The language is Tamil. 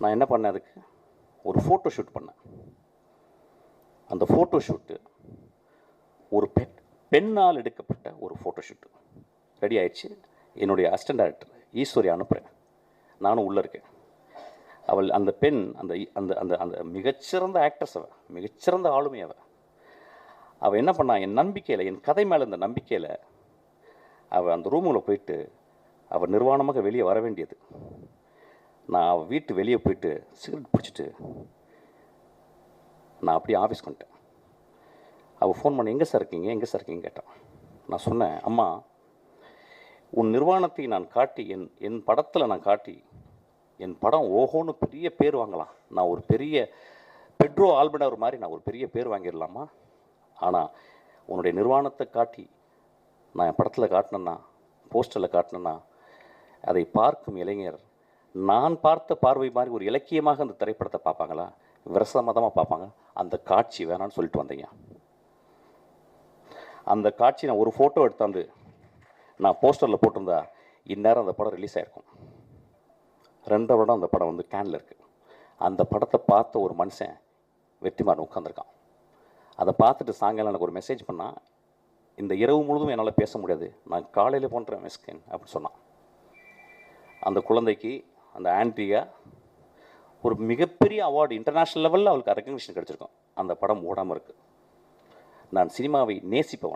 நான் என்ன பண்ணேன் அதுக்கு? ஒரு ஃபோட்டோ ஷூட் பண்ணேன். அந்த ஃபோட்டோ ஷூட்டு ஒரு பெண் பெண்ணால் எடுக்கப்பட்ட ஒரு ஃபோட்டோ ஷூட்டு ரெடி ஆயிடுச்சு. என்னுடைய அசிஸ்டன்ட் டைரக்டர் ஈஸ்வரி அனுப்புகிறேன் நானும் உள்ளே இருக்கேன். அவள் அந்த பெண் அந்த அந்த அந்த அந்த மிகச்சிறந்த ஆக்ட்ரஸ் அவள் மிகச்சிறந்த ஆளுமை அவள் அவள் என்ன பண்ணா என் நம்பிக்கையில் என் கதை மேலே இந்த நம்பிக்கையில் அவள் அந்த ரூமில் போயிட்டு அவள் நிர்வாணமாக வெளியே வர வேண்டியது. நான் அவள் வீட்டு வெளியே போயிட்டு சிகரெட் பிடிச்சிட்டு நான் அப்படியே ஆஃபீஸ்க்கு வந்துட்டேன். அவள் ஃபோன் பண்ணி எங்கே சார் இருக்கீங்க? எங்கே சார் இருக்கீங்க கேட்டான். நான் சொன்னேன் அம்மா உன் நிர்வாணத்தை நான் காட்டி என் என் படத்தில் நான் காட்டி என் படம் ஓஹோன்னு பெரிய பேர் வாங்கலாம். நான் ஒரு பெரிய பெட்ரோ ஆல்பனர் மாதிரி நான் ஒரு பெரிய பேர் வாங்கிடலாமா? ஆனால் உன்னுடைய நிர்வாணத்தை காட்டி நான் என் படத்தில் காட்டினேன்னா போஸ்டரில் காட்டினேன்னா அதை பார்க்கும் இளைஞர் நான் பார்த்த பார்வை மாதிரி ஒரு இலக்கியமாக அந்த திரைப்படத்தை பார்ப்பாங்களா? விரசமதமாக பார்ப்பாங்க. அந்த காட்சி வேணான்னு சொல்லிட்டு வந்தீங்க. அந்த காட்சி நான் ஒரு ஃபோட்டோ எடுத்தாந்து நான் போஸ்டரில் போட்டிருந்தா இந்நேரம் அந்த படம் ரிலீஸ் ஆயிருக்கும். ரெண்டு வருடம் அந்த படம் வந்து கேனில் இருக்குது அந்த படத்தை பார்த்த ஒரு மனுஷன் வெற்றிமாறன் உட்காந்துருக்கான் அதை பார்த்துட்டு சாயங்காலம் எனக்கு ஒரு மெசேஜ் பண்ணால் இந்த இரவு முழுதும் என்னால் பேச முடியாது. நான் காலையில் பண்ணுறேன் மிஸ்கின் அப்படின்னு சொன்னான். அந்த குழந்தைக்கு அந்த ஆண்ட்ரியா ஒரு மிகப்பெரிய அவார்டு இன்டர்நேஷ்னல் லெவலில் அவளுக்கு ரெக்கக்னிஷன் கிடச்சிருக்கும். அந்த படம் ஓடாமல் இருக்குது நான் சினிமாவை நேசிப்பவன்.